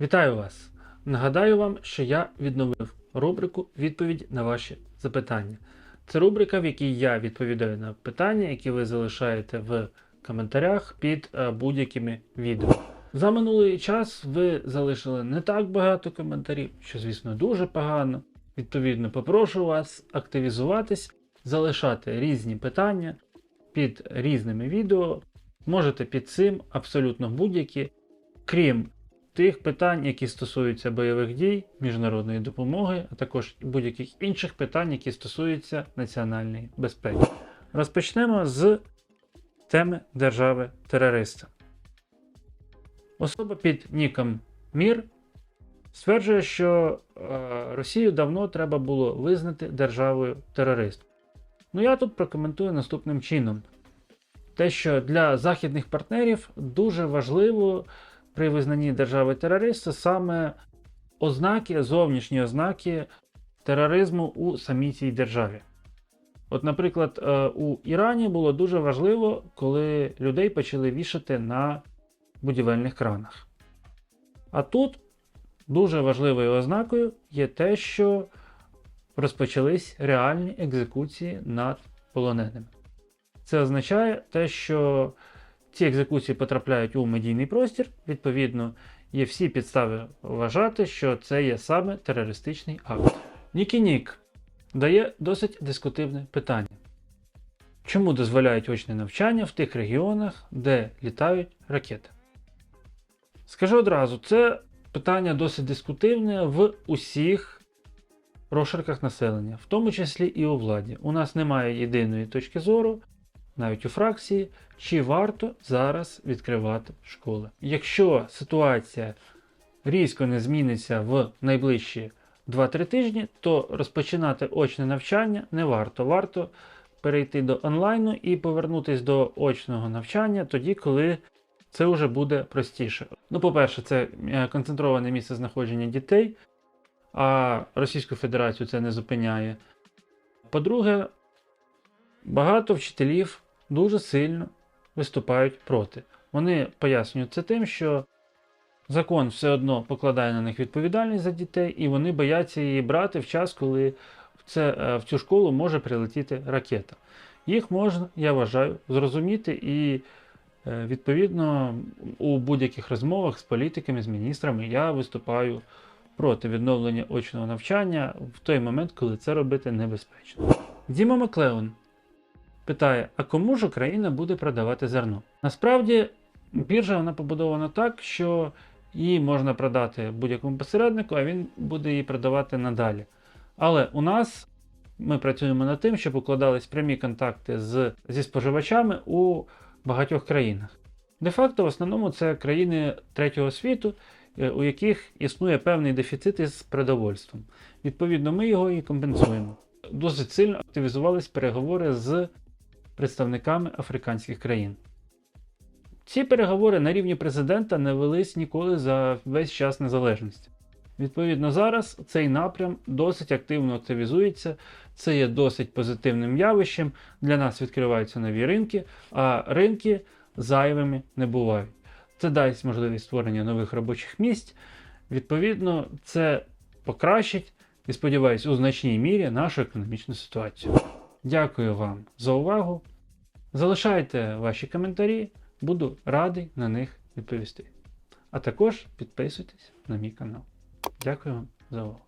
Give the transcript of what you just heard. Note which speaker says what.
Speaker 1: Вітаю вас! Нагадаю вам, що я відновив рубрику Відповідь на ваші запитання. Це рубрика, в якій я відповідаю на питання, які ви залишаєте в коментарях під е, будь-якими відео. За минулий час ви залишили не так багато коментарів, що, звісно, дуже погано. Відповідно, попрошу вас активізуватись, залишати різні питання під різними відео. Можете під цим абсолютно будь-які, крім тих питань, які стосуються бойових дій, міжнародної допомоги, а також будь-яких інших питань, які стосуються національної безпеки. Розпочнемо з теми держави-терориста. Особа під ніком Мір стверджує, що е, Росію давно треба було визнати державою терористом. Ну я тут прокоментую наступним чином: те, що для західних партнерів дуже важливо при визнанні держави терориста саме ознаки, зовнішні ознаки тероризму у самій цій державі. От, наприклад, е, у Ірані було дуже важливо, коли людей почали вішати на будівельних кранах. А тут дуже важливою ознакою є те, що розпочались реальні екзекуції над полоненими. Це означає те, що ці екзекуції потрапляють у медійний простір, відповідно, є всі підстави вважати, що це є саме терористичний акт. Нікі Нік дає досить дискутивне питання. Чому дозволяють очне навчання в тих регіонах, де літають ракети? Скажу одразу, це питання досить дискутивне в усіх розширках населення, в тому числі і у владі. У нас немає єдиної точки зору, навіть у фракції, чи варто зараз відкривати школи. Якщо ситуація різко не зміниться в найближчі 2-3 тижні, то розпочинати очне навчання не варто. Варто перейти до онлайну і повернутися до очного навчання тоді, коли це вже буде простіше. Ну, по-перше, це е, концентроване місце знаходження дітей, а Російську Федерацію це не зупиняє. По-друге, багато вчителів дуже сильно виступають проти. Вони пояснюють це тим, що закон все одно покладає на них відповідальність за дітей, і вони бояться її брати в час, коли в, це, е, в цю школу може прилетіти ракета. Їх можна, я вважаю, зрозуміти і. Е, Відповідно, у будь-яких розмовах з політиками, з міністрами я виступаю проти відновлення очного навчання в той момент, коли це робити небезпечно. Діма Маклеон питає: а кому ж Україна буде продавати зерно? Насправді, біржа вона побудована так, що її можна продати будь-якому посереднику, а він буде її продавати надалі. Але у нас ми працюємо над тим, щоб укладались прямі контакти з, зі споживачами у багатьох країнах. Де-факто, в основному, це країни третього світу, е, у яких існує певний дефіцит із продовольством. Відповідно, ми його і компенсуємо. Досить сильно активізувались переговори з представниками африканських країн. Ці переговори на рівні президента не велись ніколи за весь час незалежності. Відповідно, зараз цей напрям досить активно активізується, це є досить позитивним явищем. Для нас відкриваються нові ринки, а ринки зайвими не бувають. Це дасть можливість створення нових робочих місць. Відповідно, це покращить і сподіваюся, у значній мірі нашу економічну ситуацію. Дякую вам за увагу. Залишайте ваші коментарі, буду радий на них відповісти. А також підписуйтесь на мій канал. Дякую вам за увагу.